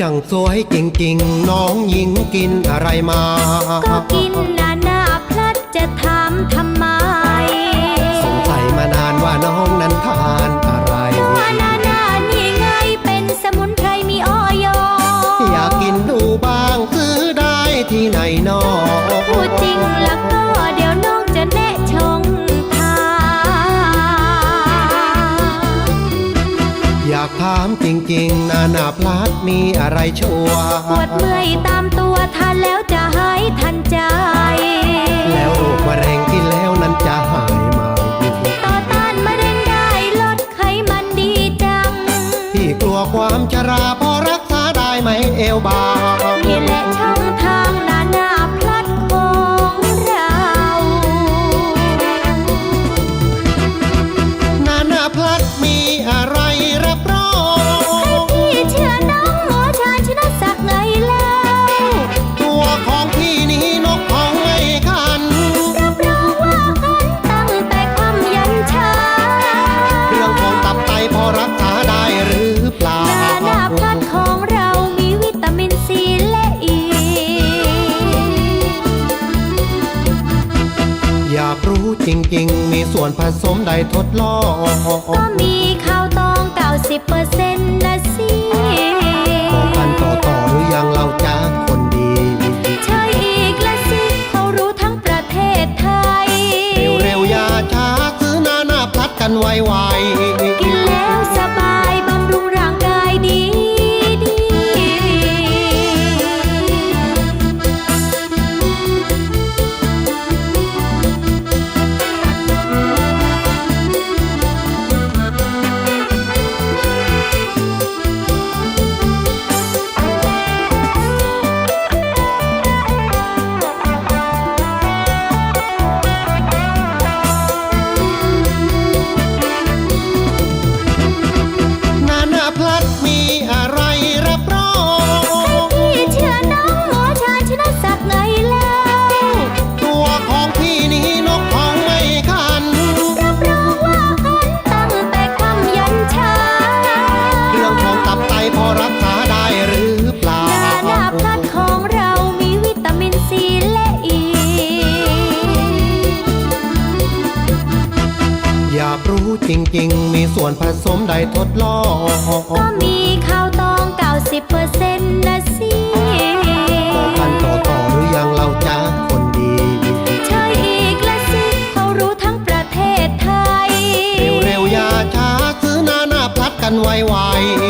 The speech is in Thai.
ช่างสวยจริงๆ น้องหญิงกินอะไรมา ก็กินนานาพลัดจะถามทำไม สงสัยมานานว่าน้องนั้นทาากถามจริง ๆ นานาพลัดมีอะไรชัวร์ปวดเมื่อยตามตัวทานแล้วจะหายทันใจ แล้วโรคมะเร็งกินแล้วนั้นจะหายไหมต่อต้านมะเร็งได้ลดไขมันดีจังที่กลัวความชราพอรักษาได้ไหมเอวบาง จริง ๆ มีส่วนผสมใดทดลองก็มีข้าวตอง90%นะสิบอกกันต่อต่อหรือยังเราจ้าคนดีใช่อีกละสิเขารู้ทั้งประเทศไทย เร็วๆอย่าช้าซื้อนานาพลัดกันไวกิ พอรักษาได้หรือเปล่านานาพลัดของเรามีวิตามินซีและอีอยากรู้จริง ๆ มีส่วนผสมใดทดลองก็มีข้าวตอง90%นะสิบอกกันต่อต่อหรือยังเราจ้าคนดีใช่อีกละสิเขารู้ทั้งประเทศไทย เร็วๆอย่าช้าซื้อนานาพลัดกันไวกินแล้วสบาย